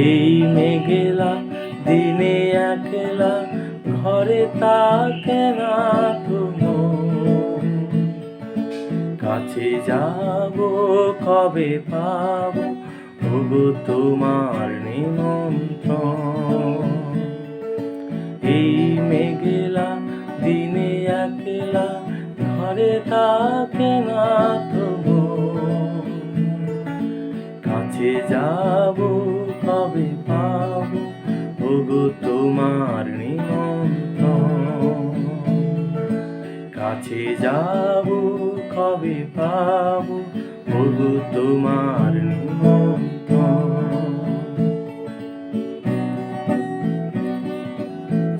এই মেঘেলা, দিনে একলা, ঘরে তাকে না কাছে যাব, কবে পাবো? ওগো তোমার নিমন্ত্রণ। এই মেঘেলা, দিনে একলা, ঘরে তাকে ওগো তোমার কাছে যাব, কবে পাব ওগো তোমার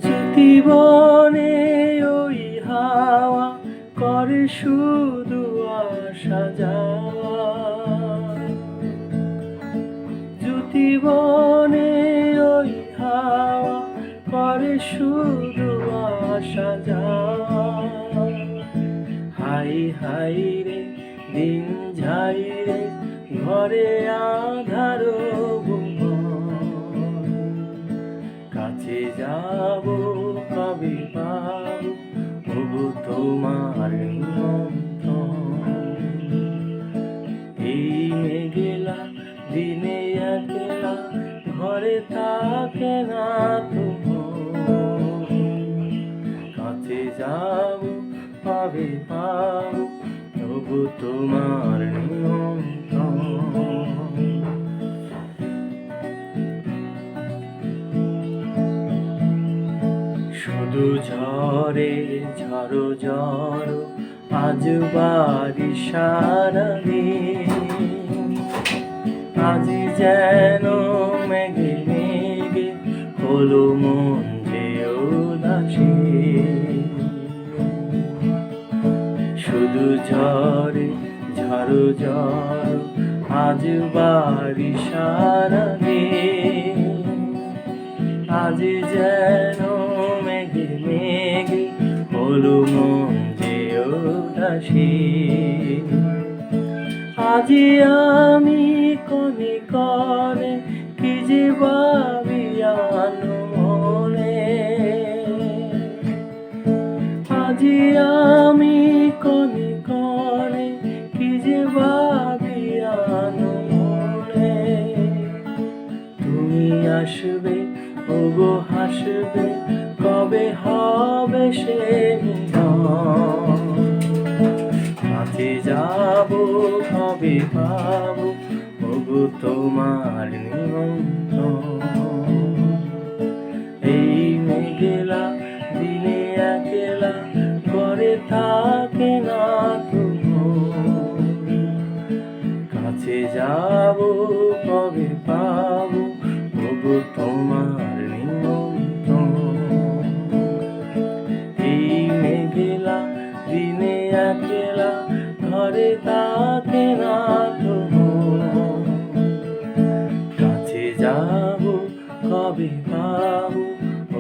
জীবনে ওই হাওয়া করে শুধু আসা যাওয়া জীবনে করে শুধু আসা হাই হাই রে, দিন যাই রে, ঘরে আধার কাছে যাব, কবে পাব তোমার যাব পাবে পাব তবু তোমার শুধু ঝরে ঝড়ো ঝড়ো, আজ বাড়ি সারা আজ যেন মেঘে মেঘে হলো মন যে উদাসী শুধু ঝরে, ঝড়ো ঝড়ো, আজ বাড়ি সারা আজ যেন মেঘে মেঘে হলো মন যে উদাসী। আজ আমি কনে করে কি যে ভাবিয়ানো মনে আজ আমি আসবে ওগো হাসবে, কবে হবে সে কাছে যাব, কবে পাবো, ওগো তোমার এই মেঘেলা দিনে একলা ঘরে থাকে না কাছে যাব থাকে না কাছে যাব, কবে পাবো?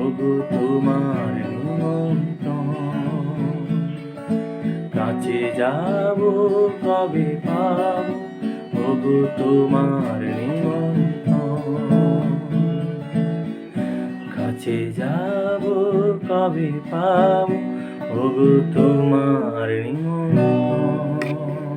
ওগো তোমার কাছে যাব, কবে পাবো? ওগো তোমার কাছে যাব, কবে পাবো? ওগো তোমার নিমন্ত্রণ।